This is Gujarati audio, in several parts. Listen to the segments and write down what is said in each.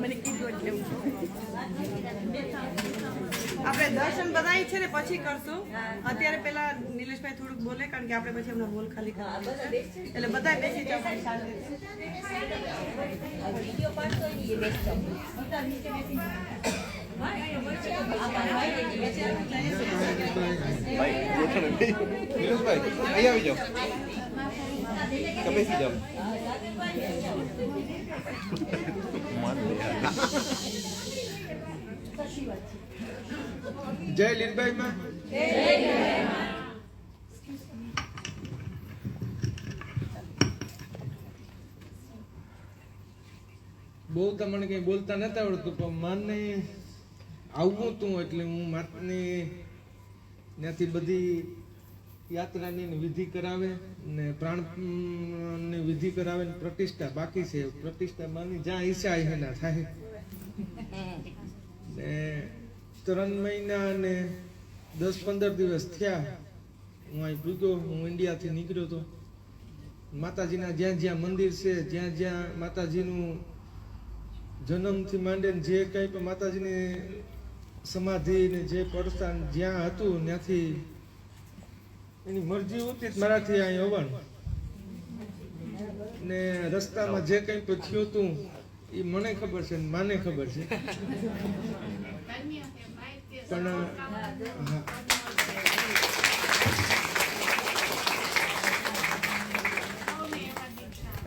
મને કીધું એટલે. આપણે દર્શન બધાય છે ને પછી કરશું. અત્યારે પેલા નિલેશભાઈ થોડુંક બોલે, કારણ કે આપણે પછી એમનો બોલ ખાલી કરવાનો એટલે બધા બેસી જાઓ. પછી અહીંયા આવી જાઓ. બેસી જાઓ. જય લીલભાઈ માં. બોલતા મને કઈ બોલતા નતા આવડતું, પણ માને આવવું તું એટલે હું માતને ત્યાંથી બધી યાત્રાની વિધિ કરાવે ને પ્રાણની વિધિ કરાવે ને પ્રતિષ્ઠા બાકી છે. પ્રતિષ્ઠા માની જ્યાં ઈચ્છા એના થાય. ને ત્રણ મહિના અને દસ પંદર દિવસ થયા. હું અહીં પૂગ્યો હું ઇન્ડિયાથી નીકળ્યો હતો માતાજીના જ્યાં જ્યાં મંદિર છે, જ્યાં જ્યાં માતાજીનું જન્મથી માંડીને જે કંઈ પણ માતાજીની સમાધિ ને જે પડસ્થાન જ્યાં હતું, ત્યાંથી એની મરજી હતી મારાથી અહીં આવવાનું ને રસ્તામાં જે કંઈ પણ થયું હતું, એ મને ખબર છે માને ખબર છે. પણ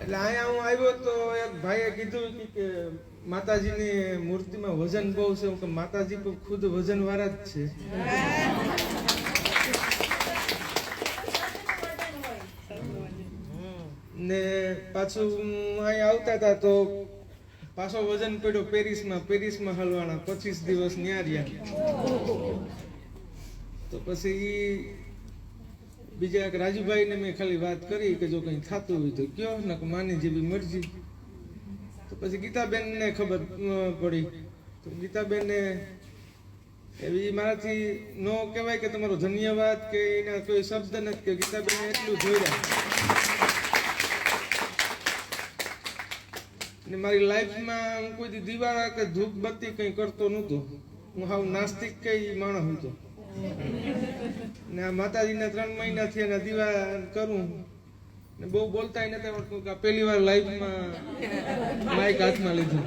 એટલે અહીંયા હું આવ્યો તો એક ભાઈએ કીધું કે- માતાજીની મૂર્તિમાં વજન બહુ છે. કે માતાજી પણ ખુદ વજનવાળા જ છે. ને પાછું અહીંયા આવતા હતા તો પાછો વજન પડ્યો પેરિસમાં પેરિસમાં હલવાના, પચીસ દિવસ ન્યા રહ્યા. તો પછી બીજા એક રાજુભાઈને મેં ખાલી વાત કરી કે જો કંઈ થતું હોય તો કયો ને કે માની જેવી મરજી. તો પછી ગીતાબેનને ખબર પડી. તો ગીતાબેનને એવી મારાથી ન કહેવાય કે તમારો ધન્યવાદ કે એના કોઈ શબ્દ નથી કે ગીતાબેને એટલું જોયા ને મારી લાઈફમાં હું કોઈ દી દીવા કે ધૂપબત્તી કંઈ કરતો નહોતો. હું હાવ નાસ્તિક કઈ માણસ હતો. ને આ માતાજીના ત્રણ મહિનાથી એના દીવા કરું. ને બહુ બોલતાય નથી આવડતું કે પહેલી વાર લાઈફમાં માઇક હાથમાં લીધું.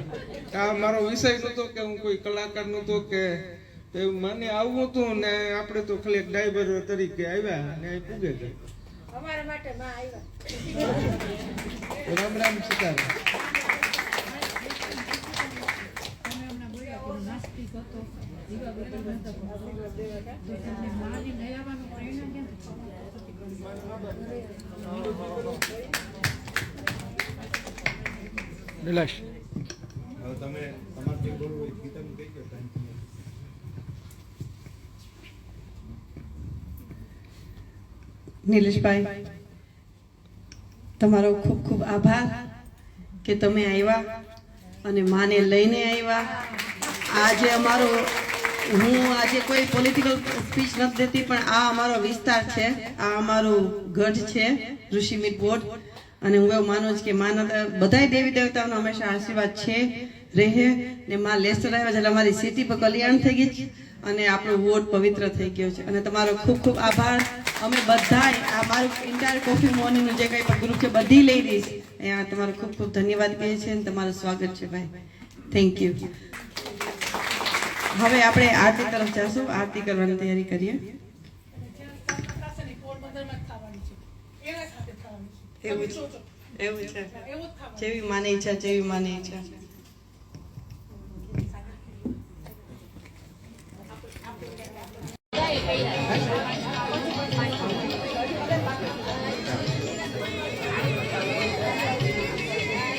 આ મારો વિષય નહોતો કે હું કોઈ કલાકાર નહોતો કે એવું મને આવવું હતું ને આપણે તો ખાલી એક ડ્રાઈવર તરીકે આવ્યા ને પૂગે ગયા અમારા માટે માં આવ્યા. રામ રામ સીતારામ. નિલાશ હવે તમે તમારે જે બોલવું હોય ગીતાનું કહી દો time નિલેશભાઈ તમારો ખૂબ ખૂબ આભાર કે તમે આવ્યા અને માને લઈને આવ્યા. આજે અમારો હું આજે કોઈ પોલિટિકલ સ્પીચ નથી દેતી, પણ આ અમારો વિસ્તાર છે. આ અમારું ગઢ છે, ઋષિમિત બોટ. અને હું એવું માનું છું કે માનતા બધાય દેવી દેવતાઓનો હંમેશા આશીર્વાદ છે, રહે. ને માં લેસર આવ્યા એટલે અમારી સિટી પર કલ્યાણ થઈ ગઈ છે અને આપણો વોટ પવિત્ર થઈ ગયો છે. અને તમારો ખૂબ ખૂબ આભાર. અમે બધાય આ મારું ઇન્ટાયર કોફી મોર્નિંગનું જે કંઈ પણ ગ્રુપ છે, બધી લઈ દઈશ. અહીંયા તમારો ખૂબ ખૂબ ધન્યવાદ કહે છે અને તમારું સ્વાગત છે ભાઈ. થેન્ક યુ હવે આપણે આરતી તરફ જશું આરતી કરવાની તૈયારી કરીએ. એવું છે. એવું છે. જેવી માને ઈચ્છા, જેવી માને ઈચ્છા. Thank કૈલાસ